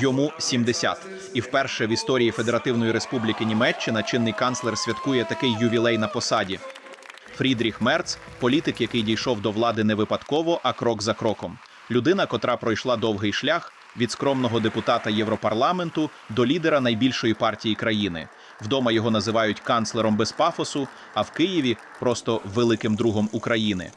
Йому 70. І вперше в історії Федеративної Республіки Німеччина чинний канцлер святкує такий ювілей на посаді. Фрідріх Мерц політик, який дійшов до влади не випадково, а крок за кроком. Людина, котра пройшла довгий шлях від скромного депутата Європарламенту до лідера найбільшої партії країни. Вдома його називають канцлером без пафосу, а в Києві просто великим другом України.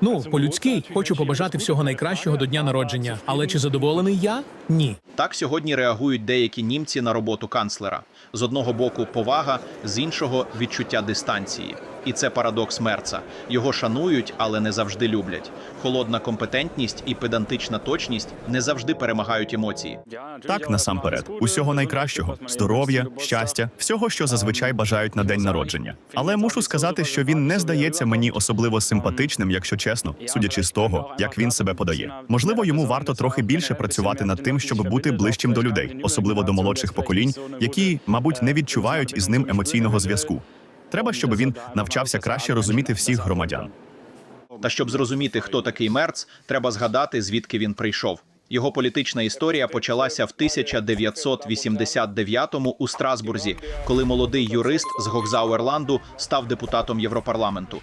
Ну, по-людськи, хочу побажати всього найкращого до дня народження. Але чи задоволений я? Ні. Так сьогодні реагують деякі німці на роботу канцлера. З одного боку повага, з іншого відчуття дистанції. І це парадокс Мерца. Його шанують, але не завжди люблять. Холодна компетентність і педантична точність не завжди перемагають емоції. Так, насамперед, усього найкращого, здоров'я, щастя, всього, що зазвичай бажають на день народження. Але мушу сказати, що він не здається мені особливо симпатичним, якщо чесно, судячи з того, як він себе подає. Можливо, йому варто трохи більше працювати над тим, щоб бути ближчим до людей, особливо до молодших поколінь, які, мабуть, не відчувають із ним емоційного зв'язку. Треба, щоб він навчався краще розуміти всвсіх громадян. Та щоб зрозуміти, хто такий Мерц, треба згадати, звідки він прийшов. Його політична історія почалася в 1989-му у Страсбурзі, коли молодий юрист з Гокзауерланду став депутатом Європарламенту.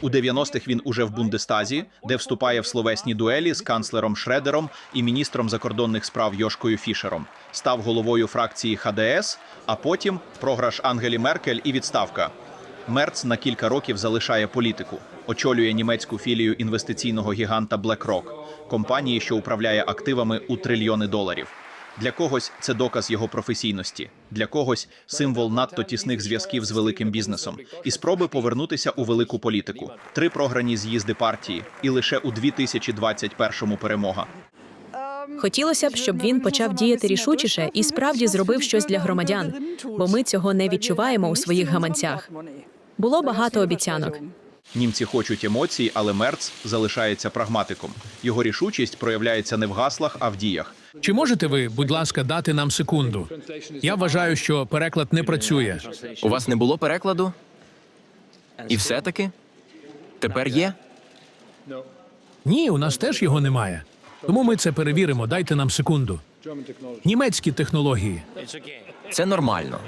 У 90-х він уже в Бундестазі, де вступає в словесні дуелі з канцлером Шредером і міністром закордонних справ Йошкою Фішером. Став головою фракції ХДС, а потім програш Ангелі Меркель і відставка. Мерц на кілька років залишає політику, очолює німецьку філію інвестиційного гіганта BlackRock, компанії, що управляє активами у трильйони доларів. Для когось це доказ його професійності, для когось символ надто тісних зв'язків з великим бізнесом і спроби повернутися у велику політику. Три програні з'їзди партії, і лише у 2021-му перемога. Хотілося б, щоб він почав діяти рішучіше і справді зробив щось для громадян, бо ми цього не відчуваємо у своїх гаманцях. Було багато обіцянок. Німці хочуть емоцій, але Мерц залишається прагматиком. Його рішучість проявляється не в гаслах, а в діях. Чи можете ви, будь ласка, дати нам секунду? Я вважаю, що переклад не працює. У вас не було перекладу? І все-таки? Тепер є? Ні, у нас теж його немає. Тому ми це перевіримо. Дайте нам секунду. Німецькі технології. Це нормально.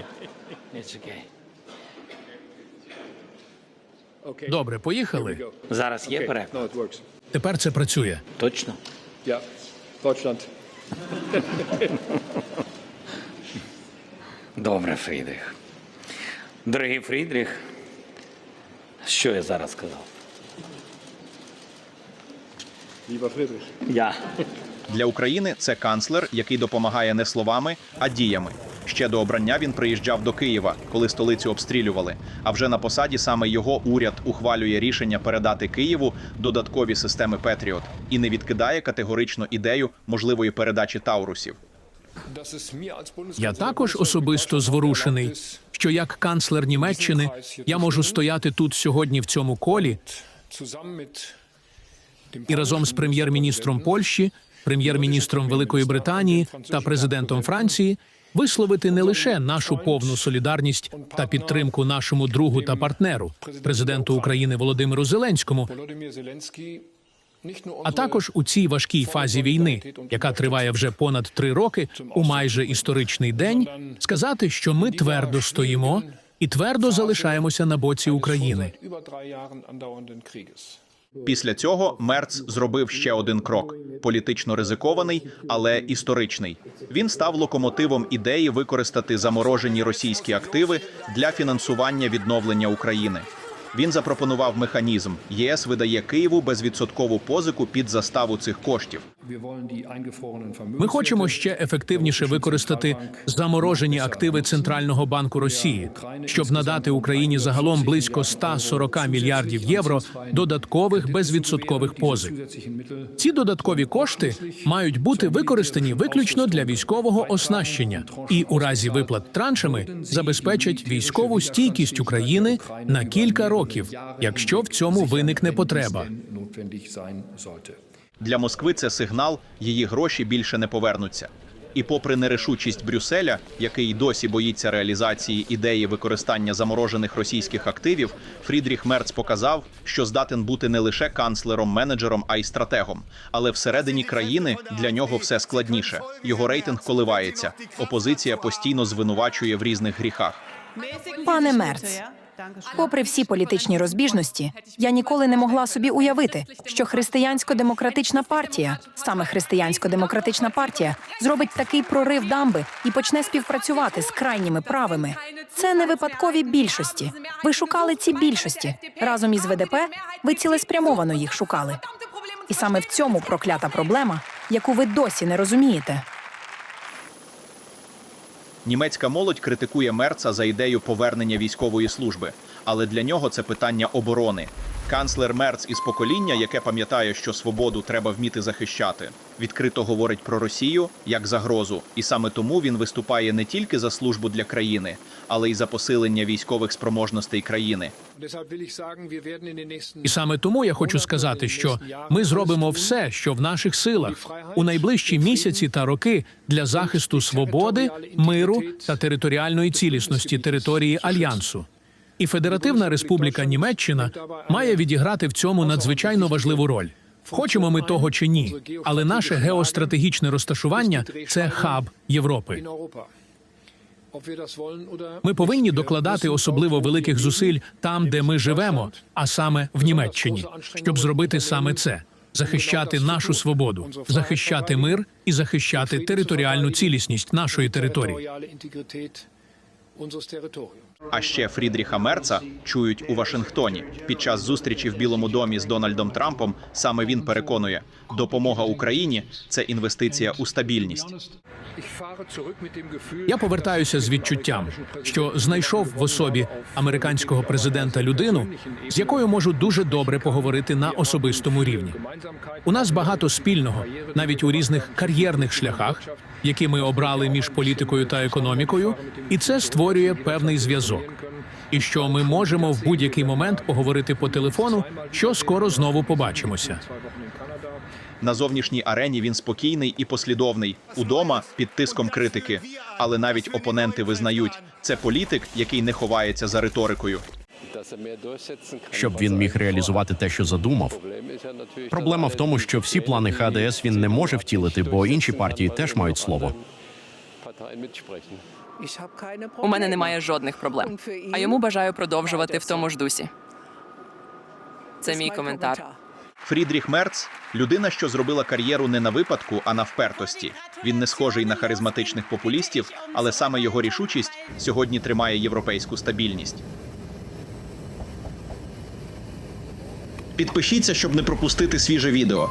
Добре, поїхали. Зараз є переклад? Тепер це працює. Точно. Ja, Добре, Фрідріх. Дорогий Фрідріх, що я зараз сказав? Lieber Friedrich. Я. Для України це канцлер, який допомагає не словами, а діями. Ще до обрання він приїжджав до Києва, коли столицю обстрілювали. А вже на посаді саме його уряд ухвалює рішення передати Києву додаткові системи Петріот і не відкидає категорично ідею можливої передачі Таурусів. Я також особисто зворушений, що як канцлер Німеччини я можу стояти тут сьогодні в цьому колі і разом з прем'єр-міністром Польщі, прем'єр-міністром Великої Британії та президентом Франції висловити не лише нашу повну солідарність та підтримку нашому другу та партнеру, президенту України Володимиру Зеленському, а також у цій важкій фазі війни, яка триває вже понад три роки, у майже історичний день, сказати, що ми твердо стоїмо і твердо залишаємося на боці України. Після цього Мерц зробив ще один крок: політично ризикований, але історичний. Він став локомотивом ідеї використати заморожені російські активи для фінансування відновлення України. Він запропонував механізм: ЄС видає Києву безвідсоткову позику під заставу цих коштів. Ми хочемо ще ефективніше використати заморожені активи Центрального банку Росії, щоб надати Україні загалом близько 140 мільярдів євро додаткових безвідсоткових позик. Ці додаткові кошти мають бути використані виключно для військового оснащення. і у разі виплат траншами забезпечать військову стійкість України на кілька років, якщо в цьому виникне потреба. Для Москви це сигнал, її гроші більше не повернуться. І попри нерішучість Брюсселя, який досі боїться реалізації ідеї використання заморожених російських активів, Фрідріх Мерц показав, що здатен бути не лише канцлером, менеджером, а й стратегом. Але всередині країни для нього все складніше. Його рейтинг коливається. Опозиція постійно звинувачує в різних гріхах. Пане Мерц, попри всі політичні розбіжності, я ніколи не могла собі уявити, що християнсько-демократична партія, саме християнсько-демократична партія, зробить такий прорив дамби і почне співпрацювати з крайніми правими. Це не випадкові більшості. Ви шукали ці більшості разом із ВДП. Ви цілеспрямовано їх шукали. І саме в цьому проклята проблема, яку ви досі не розумієте. Німецька молодь критикує Мерца за ідею повернення військової служби, але для нього це питання оборони. Канцлер Мерц із покоління, яке пам'ятає, що свободу треба вміти захищати, відкрито говорить про Росію як загрозу, і саме тому він виступає не тільки за службу для країни, але й за посилення військових спроможностей країни. І саме тому я хочу сказати, що ми зробимо все, що в наших силах у найближчі місяці та роки для захисту свободи, миру та територіальної цілісності території альянсу. І Федеративна Республіка Німеччина має відіграти в цьому надзвичайно важливу роль. Хочемо ми того чи ні, але наше геостратегічне розташування це хаб Європи. Ми повинні докладати особливо великих зусиль там, де ми живемо, а саме в Німеччині, щоб зробити саме це: захищати нашу свободу, захищати мир і захищати територіальну цілісність нашої території. А ще Фрідріха Мерца чують у Вашингтоні. Під час зустрічі в Білому домі з Дональдом Трампом саме він переконує, допомога Україні це інвестиція у стабільність. Я повертаюся з відчуттям, що знайшов в особі американського президента людину, з якою можу дуже добре поговорити на особистому рівні. У нас багато спільного, навіть у різних кар'єрних шляхах, які ми обрали між політикою та економікою, і це створює певний зв'язок. І що ми можемо в будь-який момент поговорити по телефону, що скоро знову побачимося. На зовнішній арені він спокійний і послідовний. Удома під тиском критики. Але навіть опоненти визнають, це політик, який не ховається за риторикою. щоб він міг реалізувати те, що задумав. Проблема в тому, що всі плани ХДС він не може втілити, бо інші партії теж мають слово. У мене немає жодних проблем. А йому бажаю продовжувати в тому ж дусі. Це мій коментар. Фрідріх Мерц людина, що зробила кар'єру не на випадку, а на впертості. Він не схожий на харизматичних популістів, але саме його рішучість сьогодні тримає європейську стабільність. Підпишіться, щоб не пропустити свіже відео.